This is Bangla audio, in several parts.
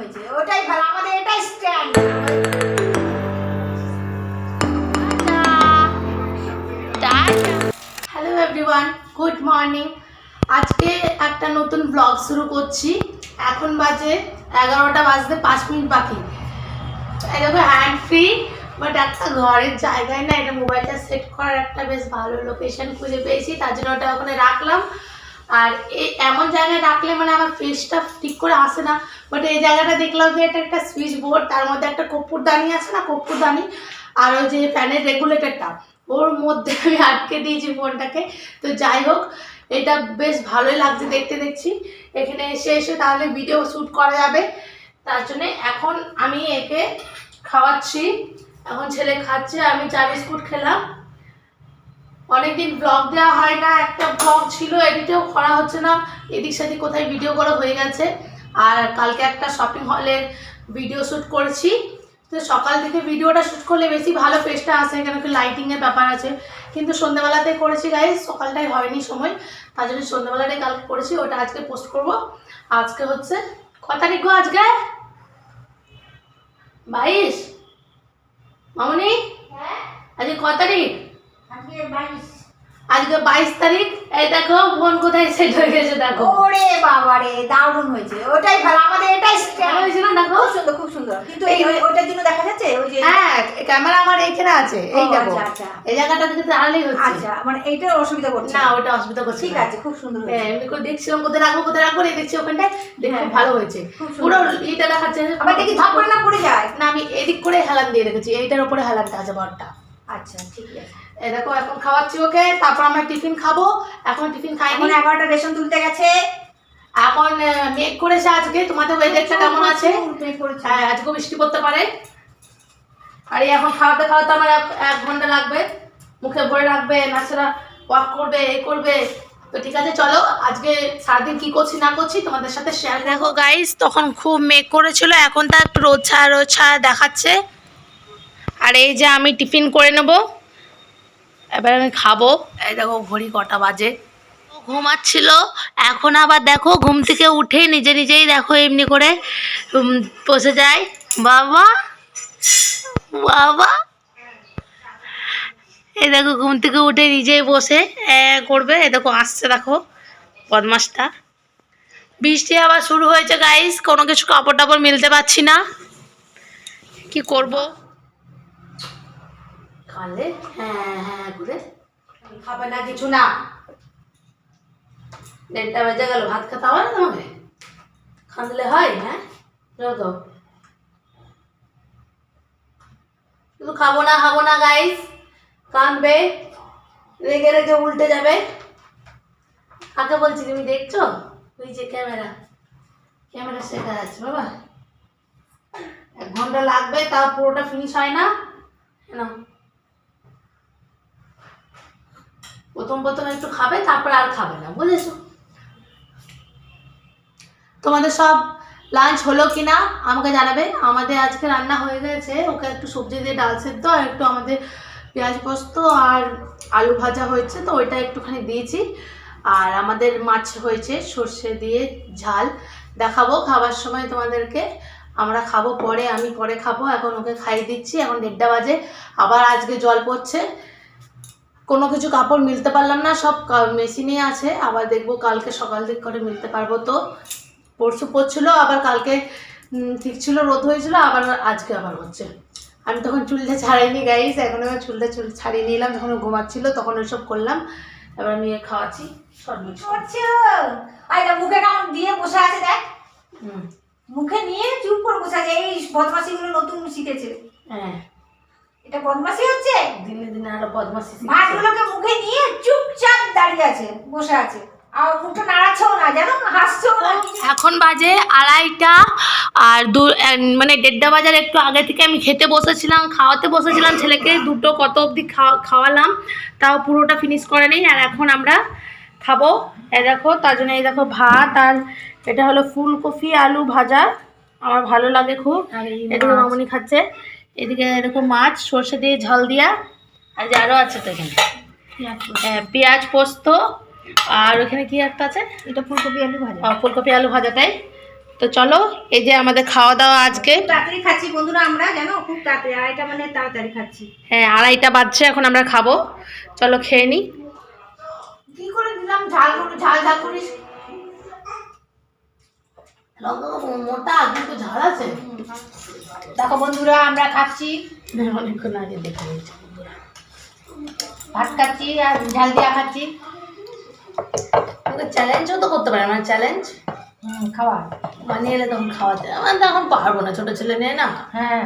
হয়েছে। ওটাই ভালো, আমাদের এটাই stand hello everyone good morning আজকে একটা নতুন ব্লগ শুরু করছি। এখন বাজে এগারোটা বাজতে পাঁচ মিনিট বাকি। দেখো হ্যান্ড ফ্রি বাট একটা ঘরের জায়গায় না, এটা মোবাইলটা সেট করার একটা বেশ ভালো লোকেশন খুঁজে পেয়েছি। তার জন্য ওটা ওখানে রাখলাম। আর এমন জায়গায় রাখলে মানে আমার ফেসটা ঠিক করে আসে না। বাট এই জায়গাটা দেখলাম যে এটা একটা সুইচ বোর্ড তার মধ্যে একটা কর্পূরদানি আছে না কর্পূরদানি আর ওই যে ফ্যানের রেগুলেটরটা ওর মধ্যে আমি আটকে দিয়েছি ফোনটাকে তো যাই হোক, এটা বেশ ভালোই লাগছে দেখতে দেখছি। এখানে এসে এসে তাহলে ভিডিও শ্যুট করা যাবে। তার জন্যে এখন আমি একে খাওয়াচ্ছি। এখন ছেলে খাচ্ছে, আমি চা বিস্কুট খেলাম। অনেকদিন ব্লগ দেওয়া হয় না একটা ব্লগ ছিল এডিটেও করা হচ্ছে না এদিক সেদিক কোথায় ভিডিও করা হয়ে গেছে। আর কালকে একটা শপিং হলের ভিডিও শ্যুট করেছি। তো সকাল থেকে ভিডিওটা শ্যুট করলে বেশি ভালো ফেসটা আসে কেন কি লাইটিংয়ের ব্যাপার আছে। কিন্তু সন্ধ্যাবেলাতে করেছি গাইজ সকালটাই হয়নি সময় তার জন্য সন্ধ্যাবেলাটাই কালকে করেছি ওটা আজকে পোস্ট করব। আজকে হচ্ছে ক তারিখ গো আজকে? বাইশ? মামনি? আজকে ক তারিখ আজকে বাইশ। তারিখ এই দেখো বোন কোথায় সেট হয়ে গেছে দেখো। ওরে বাবা রে দারুণ হয়েছে। ওটাই ভালো আমাদের এটাই স্ট্যান্ড ভালো হয়েছে না দেখো? খুব সুন্দর খুব সুন্দর। কিন্তু এই ওটার জন্য দেখা যাচ্ছে? ওই যে হ্যাঁ ক্যামেরা আমার এখানে আছে। এই দেখো। আচ্ছা, আচ্ছা। এই জায়গাটা থেকে দাঁড়ালেই হচ্ছে। আচ্ছা মানে এইটার অসুবিধা করছে। না ওটা অসুবিধা করছে ঠিক আছে খুব সুন্দর হ্যাঁ এমনি করে দেখছিলাম কোথায় রাখব কোথায় রাখব এই দেখছি ওখানটায় দেখো হ্যাঁ, ভালো হয়েছে। পুরো ইটা দেখাচ্ছে আবার দেখি ধাপ করে না পড়ে যায়? না আমি এদিক করে হেলান দিয়ে রেখেছি এইটার উপরে হেলানটা আছে বড়টা আচ্ছা ঠিক আছে। এই দেখো এখন খাওয়াচ্ছি ওকে তারপর আমরা টিফিন খাব। এখন টিফিন খাইনি। এখন এগারোটা রেশন তুলতে গেছে। এখন মেঘ করেছে আজকে। তোমাদের ওয়েদারটা কেমন আছে। হ্যাঁ আজকেও বৃষ্টি পড়তে পারে। আর এই এখন খাওয়াতে খাওয়াতে আমার এক- ঘণ্টা লাগবে। মুখে ভরে রাখবে নাচরা ওয়াক করবে এই করবে। তো ঠিক আছে চলো আজকে সারাদিন কি করছি না করছি তোমাদের সাথে শেয়ার দেখো গাইস তখন খুব মেঘ করেছিল। এখন তা একটু রোদ ছাড়া রোদ ছাড়া দেখাচ্ছে। আর এই যে আমি টিফিন করে নেব। এবার আমি খাব। এই দেখো, ঘড়ি কটা বাজে। ঘুমাচ্ছিল। এখন আবার দেখো, ঘুম থেকে উঠে নিজে নিজেই দেখো, এমনি করে বসে যায়। বাবা বাবা। এই দেখো, ঘুম থেকে উঠে নিজেই বসে করবে। এ দেখো, আসছে দেখো, বদমাসটা। বৃষ্টি আবার শুরু হয়েছে গাইস কোনো কিছু কাপড় টাপড় মিলতে পারছি না। কি করব? খালে হ্যাঁ হ্যাঁ করে। খাবে না কিছু না। দেড়টা বেজে গেল, ভাত খেতে হবে না তোমাকে? খাঁদলে হয় হ্যাঁ? যাও তো। শুধু খাব না খাব না গাইস কাঁদবে, রেগে রেগে উল্টে যাবে। কাকে বলছি তুমি দেখছ? ওই যে ক্যামেরা। ক্যামেরা শেখা যাচ্ছে বাবা। এক ঘণ্টা লাগবে, তাও পুরোটা ফিনিশ হয় না। না প্রথম প্রথম একটু খাবে, তারপর আর খাবে না, বুঝেছ? তোমাদের সব লাঞ্চ হলো কি না আমাকে জানাবে। আমাদের আজকে রান্না হয়ে গেছে, ওকে একটু সবজি দিয়ে ডাল সেদ্ধ, আর একটু আমাদের পেঁয়াজ পোস্ত আর আলু ভাজা হয়েছে, তো ওইটা একটুখানি দিয়েছি। আর আমাদের মাছ হয়েছে, সর্ষে দিয়ে ঝাল। দেখাবো খাবার সময় তোমাদেরকে, আমরা খাব পরে, আমি পরে খাব, এখন ওকে খাইয়ে দিচ্ছি, এখন দেড়টা বাজে। আবার আজকে জল পড়ছে কোনো কিছু কাপড় মিলতে পারলাম না সব মেশিনে আছে আবার দেখব কালকে সকাল দিক করে মিলতে পারব তো। পরশু পড়ছিল আবার কালকে ঠিক ছিল রোদ হয়েছিল আবার আজকে আবার হচ্ছে। আমি তখন চুলটা ছাড়াইনি গাইস এখন আমি চুলটা চুল ছাড়িয়ে নিলাম যখন ঘুমাচ্ছিল তখন ওইসব করলাম। এবার আমি খাওয়াচ্ছি মুখে কেমন দিয়ে বসে আছে দেখ। হুম। মুখে নিয়ে চুপ করে বসে আছে এই বদমাসি গুলো নতুন শিখেছে। হ্যাঁ। এটা বদমাসি হচ্ছে? দিনে দিনে আরও বদমাসি শিখছে। ভাতগুলোকে মুখে নিয়ে চুপচাপ দাঁড়িয়ে আছে বসে আছে। আর মুখটা নাড়াচ্ছেও না জানো? হাসছেও না। এখন বাজে আড়াইটা আর দু মানে দেড়টা বাজার একটু আগে থেকে আমি খেতে বসেছিলাম খাওয়াতে বসেছিলাম ছেলেকে দুটো কত অবধি খাওয়ালাম তাও পুরোটা ফিনিশ করে নেই আর এখন আমরা খাব। এই দেখো তার জন্য এই দেখো ভাত আর এটা হলো ফুলকপি আলু ভাজা আমার ভালো লাগে খুব। এদিকে মামনি খাচ্ছে। এদিকে এরকম মাছ সর্ষে দিয়ে ঝাল দিয়া আর যে আরও আছে তো এখানে। হ্যাঁ, পেঁয়াজ পোস্ত আর ওখানে কি একটা আছে? এটা ফুলকপি আলু ভাজা। ফুলকপি আলু ভাজাটাই তো চলো এই যে আমাদের খাওয়া দাওয়া আজকে তাড়াতাড়ি খাচ্ছি বন্ধুরা আমরা জানো? খুব তাড়াতাড়ি আড়াইটা মানে তাড়াতাড়ি খাচ্ছি। হ্যাঁ আড়াইটা বাজছে এখন আমরা খাব। চলো খেয়ে নিই কি করে দিলাম? ঝাল ঝাল ঝাল করিস। মোটা কিন্তু ঝাল আছে। দেখো বন্ধুরা আমরা খাচ্ছি। অনেকক্ষণ আগে দেখে নিয়েছি ভাত খাচ্ছি আর ঝাল দিয়া খাচ্ছি। চ্যালেঞ্জও তো করতে পারে মানে চ্যালেঞ্জ হুম খাওয়া। বানিয়ে এলে তখন খাওয়াতে আমার তো এখন পারব না ছোট ছেলে নেই না। হ্যাঁ।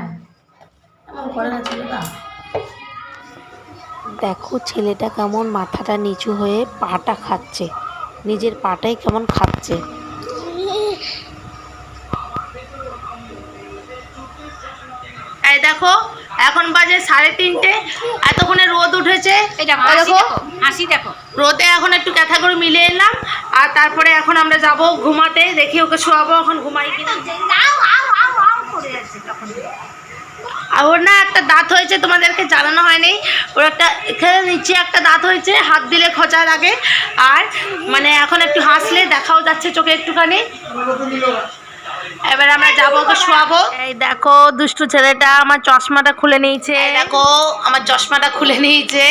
এমন করে না ছেলেটা দেখো ছেলেটা কেমন মাথাটা নিচু হয়ে পাটা খাচ্ছে। নিজের পাটাই কেমন খাচ্ছে। দেখো এখন বাজে সাড়ে তিনটে এতক্ষণে রোদ উঠেছে। দেখো হাসি দেখো রোদে এখন একটু ক্যাথা করে মিলে এলাম আর তারপরে এখন আমরা যাব ঘুমাতে দেখি ওকে শোয়াবো এখন ঘুমাই আর ওর না একটা দাঁত হয়েছে তোমাদেরকে জানানো হয়নি। ওর একটা এখানে নিচে একটা দাঁত হয়েছে হাত দিলে খোঁচা লাগে। আর মানে এখন একটু হাসলে দেখাও যাচ্ছে চোখে একটুখানি। এবার আমরা যাব ওকে শোয়াবো। এই দেখো দুষ্টু ছেলেটা আমার চশমাটা খুলে নিয়েছে। দেখো আমার চশমাটা খুলে নিয়েছে।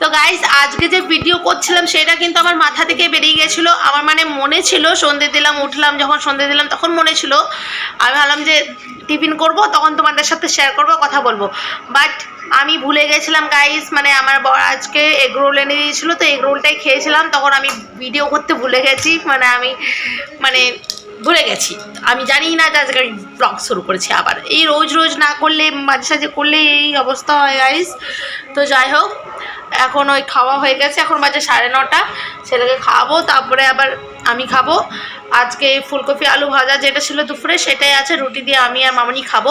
তো গাইস আজকে যে ভিডিও করছিলাম সেটা কিন্তু আমার মাথা থেকে বেরিয়ে গেছিল। আমার মানে মনে ছিল সন্ধে দিলাম উঠলাম যখন সন্ধে দিলাম তখন মনে ছিল। আমি ভাবলাম যে টিফিন করব তখন তোমাদের সাথে শেয়ার করব কথা বলব। বাট আমি ভুলে গেছিলাম গাইস মানে আমার বর আজকে এগ রোল এনে দিয়েছিল তো এগ রোলটাই খেয়েছিলাম। তখন আমি ভিডিও করতে ভুলে গেছি। মানে আমি মানে ভুলে গেছি। আমি জানি না যে আজকে আমি ব্লগ শুরু করেছি আবার। এই রোজ রোজ না করলে, মাঝে সাঝে করলে এই অবস্থা হয় গাইস তো যাই হোক, এখন ওই খাওয়া হয়ে গেছে। এখন বাজে সাড়ে নটা। ছেলেকে খাওয়াবো, তারপরে আবার আমি খাব। আজকে ফুলকপি আলু ভাজা যেটা ছিল দুপুরে, সেটাই আছে। রুটি দিয়ে আমি আর মামনি খাব।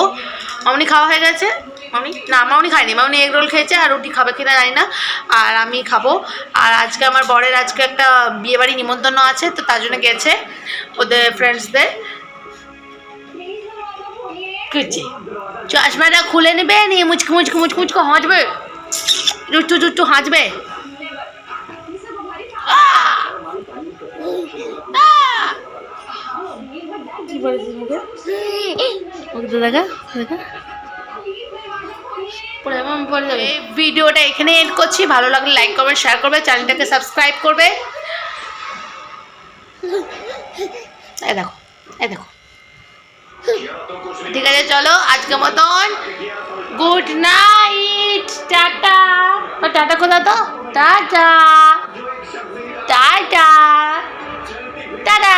মামনি খাওয়া হয়ে গেছে। মামনি না মামনি খায়নি। মামনি এগ রোল খেয়েছে আর রুটি খাবে কিনা জানি না। আর আমি খাব। আর আজকে আমার বরের আজকে একটা বিয়েবাড়ি নিমন্ত্রণ আছে তো তার জন্য গেছে ওদের ফ্রেন্ডসদের কুচি চশমাটা খুলে নেবে নিয়ে মুচকু মুচকু মুচকু মুচকু হাঁচবে জুট্টু জুট্টু হাঁচবে দেখা দেখা। এই ভিডিওটা এখানে এন্ড করছি। ভালো লাগলে লাইক করবে শেয়ার করবে চ্যানেলটাকে সাবস্ক্রাইব করবে। দেখো, এই দেখো। ঠিক আছে, চলো আজকের মতন। Good night tata. টাটা কোথা তো? টাটা। টাটা। টাটা।